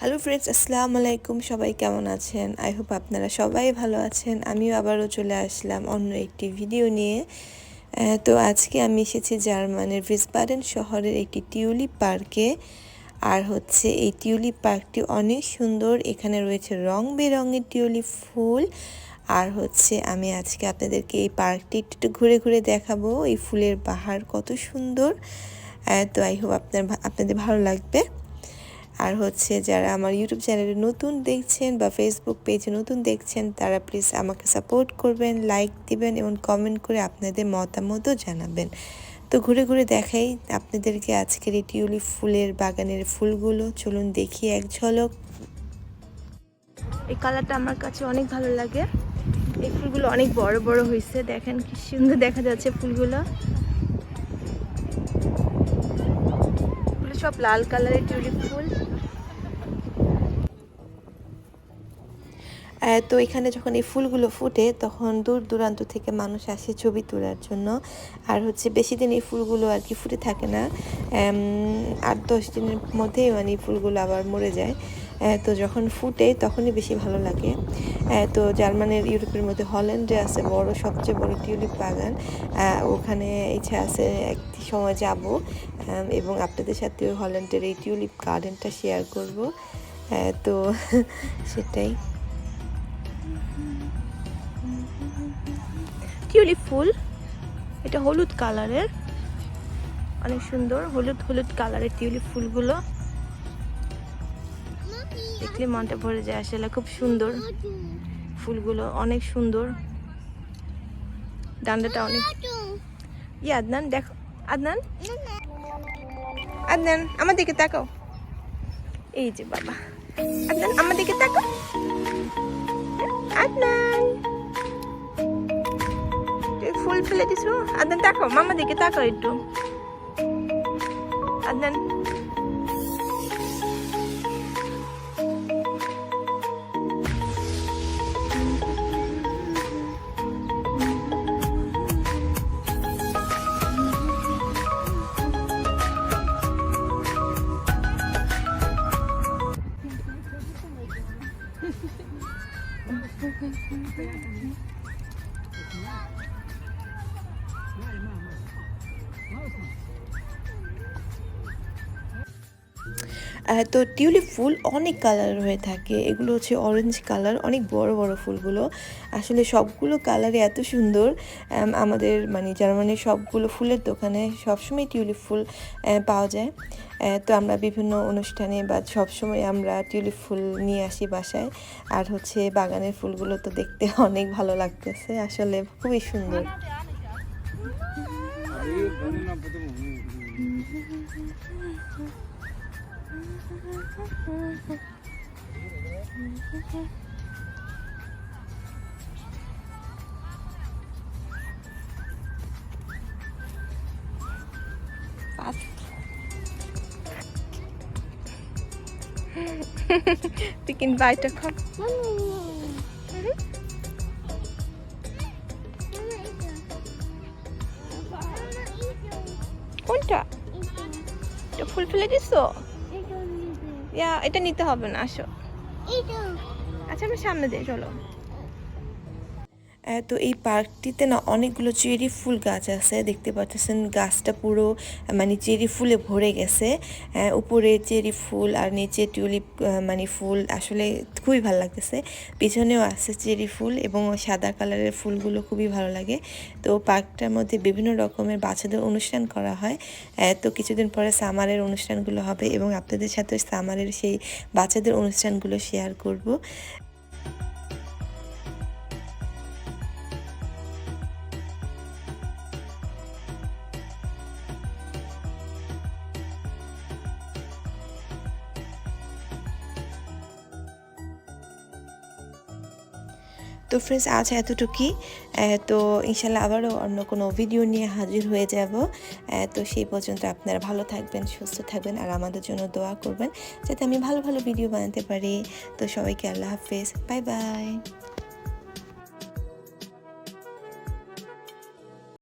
Hello friends আসসালামু আলাইকুম সবাই কেমন আছেন? আই হোপ আপনারা সবাই ভালো আছেন। আমিও আবারও চলে আসলাম অন্য একটি ভিডিও নিয়ে। তো আজকে আমি এসেছি জার্মানের ভিসবারেন শহরের একটি টিউলিপ পার্কে। আর হচ্ছে এই টিউলিপ পার্কটি অনেক সুন্দর। এখানে রয়েছে রং বেরঙের টিউলিপ ফুল। আর হচ্ছে আমি আজকে আপনাদেরকে এই পার্কটি একটু ঘুরে ঘুরে দেখাবো। এই ফুলের বাহার কত সুন্দর। তো আই হোপ আপনার আপনাদের ভালো লাগবে। আর হচ্ছে যারা আমার ইউটিউব চ্যানেলে নতুন দেখছেন বা ফেসবুক পেজে নতুন দেখছেন, তারা প্লিজ আমাকে সাপোর্ট করবেন লাইক দিবেন এবং কমেন্ট করে আপনাদের মতামতও জানাবেন। তো ঘুরে ঘুরে দেখাই আপনাদেরকে আজকের এই টিউলিপ ফুলের বাগানের ফুলগুলো। চলুন দেখি এক ঝলক। এই কালারটা আমার কাছে অনেক ভালো লাগে। এই ফুলগুলো অনেক বড় বড় হয়েছে দেখেন কি সুন্দর দেখা যাচ্ছে ফুলগুলো। সব লাল কালারের টিউলিপ ফুল তো এখানে যখন এই ফুলগুলো ফুটে, তখন দূর দূরান্ত থেকে মানুষ আসে ছবি তোলার জন্য। আর হচ্ছে বেশি দিন এই ফুলগুলো আর কি ফুটে থাকে না। আট দশ দিনের মধ্যেই মানে এই ফুলগুলো আবার মরে যায়। তো যখন ফুটে, তখনই বেশি ভালো লাগে। তো জার্মানের, ইউরোপের মধ্যে হল্যান্ডে আছে বড়, সবচেয়ে বড় টিউলিপ বাগান। ওখানে ইচ্ছা আছে একটি সময় যাব। এবং আপনাদের সাথে হল্যান্ডের এই টিউলিপ গার্ডেনটা শেয়ার করব। তো সেটাই। টিউলিপ ফুল। এটা হলুদ কালারের। অনেক সুন্দর হলুদ হলুদ কালারের টিউলিপ ফুলগুলো। দেখলে মনটা ভরে যায় আসলে, খুব সুন্দর ফুলগুলো, অনেক সুন্দর। ডান্ডাটা অনেক ই আদনান, দেখো। আদনান? আদনান, আমার দিকে তাকাও। এই যে বাবা। আদনান, আমার দিকে তাকাও। আদনান! ফুল দিছো? আদনান দেখো মামা দিকে তাকাও একটু। আদনান তো টিউলিপ ফুল অনেক কালার হয়ে থাকে। এগুলো হচ্ছে অরেঞ্জ কালার অনেক বড় বড় ফুলগুলো। আসলে সবগুলো কালারে এত সুন্দর। আমাদের মানে জার্মানির সবগুলো ফুলের দোকানে সবসময় টিউলিপ ফুল পাওয়া যায়। তো আমরা বিভিন্ন অনুষ্ঠানে বা সবসময় আমরা টিউলিপ ফুল নিয়ে আসি বাসায়। আর হচ্ছে বাগানের ফুলগুলো তো দেখতে অনেক ভালো লাগতেছে। আসলে খুবই সুন্দর। তুই কিন্তু বাইটা খাও কোনটা এটা ফুল ফেলে দিছো ইয়া এটা নিতে হবে না আসো। আচ্ছা আমি সামনে দিয়ে চলো। তো এই পার্কটিতে না অনেকগুলো চেরি ফুল গাছ আছে, দেখতে পাচ্ছেন গাছটা পুরো মানে চেরি ফুলে ভরে গেছে। উপরে চেরি ফুল আর নিচে টিউলিপ মানে ফুল আসলে খুবই ভালো লাগতেছে। পিছনেও আছে চেরি ফুল এবং সাদা কালারের ফুলগুলো খুবই ভালো লাগে। তো পার্কটার মধ্যে বিভিন্ন রকমের বাচ্চাদের অনুষ্ঠান করা হয়। তো কিছুদিন পরে সামারের অনুষ্ঠানগুলো হবে এবং আপনাদের সাথে সামারের সেই বাচ্চাদের অনুষ্ঠানগুলো শেয়ার করব। তো ফ্রেন্ডস আজ এতটুকুই। তো ইনশাল্লাহ আবারও অন্য কোনো ভিডিও নিয়ে হাজির হয়ে যাব। তো সেই পর্যন্ত আপনারা ভালো থাকবেন, সুস্থ থাকবেন আর আমাদের জন্য দোয়া করবেন যাতে আমি ভালো ভালো ভিডিও বানাতে পারি। তো সবাইকে আল্লাহ হাফেজ। Bye bye